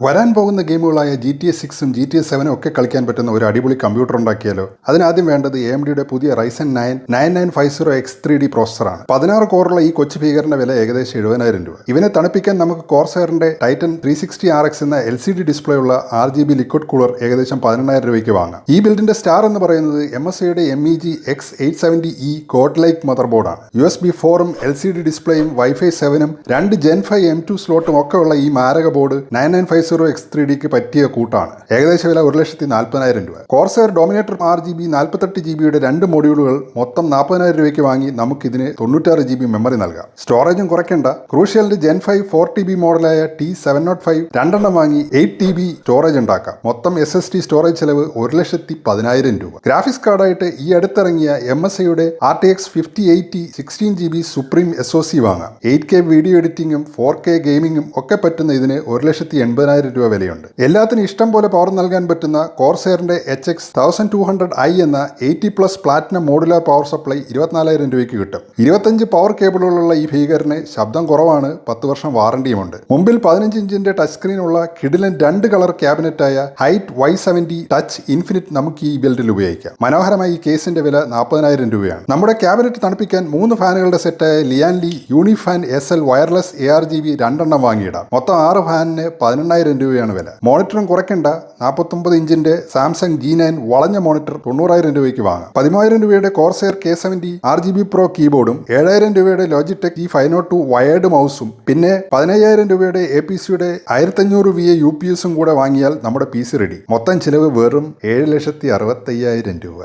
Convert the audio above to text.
വരാൻ പോകുന്ന ഗെയിമുകളായ ജി ടി എസ് സിക്സും ജി ടി എസ് സെവനും ഒക്കെ കളിക്കാൻ പറ്റുന്ന ഒരു അടിപൊളി കമ്പ്യൂട്ടർ ഉണ്ടാക്കിയാലോ? അതിനാദ്യം വേണ്ടത് എ എം ഡിയുടെ പുതിയ Ryzen nine nine nine five zero X three D പ്രോസറാണ് പതിനാറ് കോറുള്ള ഈ കൊച്ചു ഭീകരന്റെ വില ഏകദേശം എഴുപതിനായിരം രൂപ. ഇവനെ തണുപ്പിക്കാൻ നമുക്ക് കോർസെയറിന്റെ Titan three sixty R X എന്ന എൽ സി ഡി ഡിസ്പ്ലേ ഉള്ള R G B liquid cooler ഏകദേശം പതിനെണ്ണായിരം രൂപയ്ക്ക് വാങ്ങാം. ഈ ബിൽഡിന്റെ സ്റ്റാർ എന്ന് പറയുന്നത് എം എസ് സിയുടെ M E G X eight seventy E godlike mother ബോർഡാണ് യു എസ് ബി ഫോറും എൽ സി ഡി ഡിസ്പ്ലേയും വൈഫൈ സെവനും രണ്ട് ജെൻ ഫൈവ് എം ടു സ്ലോട്ടും ഒക്കെയുള്ള ഈ മാരക board nine nine five zero X three ഡിക്ക് പറ്റിയ കൂട്ടാണ്. ഏകദേശ വില ഒരു ലക്ഷത്തി നാൽപ്പതിനായിരം രൂപ. കോർസെയർ ഡോമിനേറ്റർ ആറ് ജി ബി നാൽപ്പത്തെട്ട് ജി ബിയുടെ രണ്ട് മോഡ്യൂളുകൾ മൊത്തം നാൽപ്പതിനായിരം രൂപയ്ക്ക് വാങ്ങി നമുക്കിതിന് തൊണ്ണൂറ്റാറ് ജി ബി മെമ്മറി നൽകാം. സ്റ്റോറേജും കുറയ്ക്കേണ്ട. ക്രൂഷ്യലിന്റെ gen five four T B മോഡലായ T seven not five രണ്ടെണ്ണം വാങ്ങി എയ്റ്റ് ടി ബി സ്റ്റോറേജ് ഉണ്ടാക്കാം. മൊത്തം എസ് എസ് ടി സ്റ്റോറേജ് ചെലവ് ഒരു ലക്ഷത്തി പതിനായിരം രൂപ ഗ്രാഫിക്സ് കാർഡായിട്ട് ഈ അടുത്തിറങ്ങിയ എം എസ് ഐയുടെ R T X fifty eighty sixteen G B supreme S O C വാങ്ങാം. എയ്റ്റ് കെ വീഡിയോ എഡിറ്റിംഗും ഫോർ കെ ഗെയിമിംഗും ഒക്കെ പറ്റുന്ന ഇതിന് ഒരു ലക്ഷത്തി എൺപതിനായിരം രൂപ വിലയുണ്ട്. എല്ലാത്തിനും ഇഷ്ടം പോലെ പവർ നൽകാൻ പറ്റുന്ന കോർസെയറിന്റെ H X thousand two hundred I എന്ന eighty plus platinum modular power supply ഇരുപത്തിനാലായിരം രൂപയ്ക്ക് കിട്ടും. ഇരുപത്തഞ്ച് പവർ കേബിളുകളുള്ള ഈ ഭീകരന് ശബ്ദം കുറവാണ് പത്ത് വർഷം വാറണ്ടിയുമുണ്ട് മുമ്പിൽ പതിനഞ്ച് ഇഞ്ചിന്റെ ടച്ച് സ്ക്രീൻ ഉള്ള കിഡിലൻ രണ്ട് colour ക്യാബിനറ്റായ Hyte Y seventy touch infinite നമുക്ക് ഈ ബിൽഡിൽ ഉപയോഗിക്കാം. മനോഹരമായി ഈ കേസിന്റെ വില നാൽപ്പതിനായിരം രൂപയാണ്. നമ്മുടെ ക്യാബിനറ്റ് തണുപ്പിക്കാൻ മൂന്ന് ഫാനുകളുടെ സെറ്റായ Lian Li uni fan S L wireless A R G B രണ്ടെണ്ണം വാങ്ങിയിടാം. മൊത്തം ആറ് ഫാനിന് പതിനെണ്ണായിരം രൂപയാണ് വില. മോണിറ്ററും കുറയ്ക്കേണ്ട. നാൽപ്പത്തൊമ്പത് ഇഞ്ചിന്റെ സാംസങ് ജി നയൻ വളഞ്ഞ മോണിറ്റർ തൊണ്ണൂറായിരം രൂപയ്ക്ക് വാങ്ങാം. പതിമൂവായിരം രൂപയുടെ Corsair K seventy R G B pro കീബോർഡും ഏഴായിരം രൂപയുടെ ലോജിടെക് ഈ ഫൈവ് നോട്ട് ടു വയേർഡ് മൗസും പിന്നെ പതിനയ്യായിരം രൂപയുടെ എ പി സിയുടെ ആയിരത്തഞ്ഞൂറ് വി എ യു പി എസും കൂടെ വാങ്ങിയാൽ നമ്മുടെ പി സി റെഡി മൊത്തം ചിലവ് വെറും ഏഴ് ലക്ഷത്തി അറുപത്തയ്യായിരം രൂപ.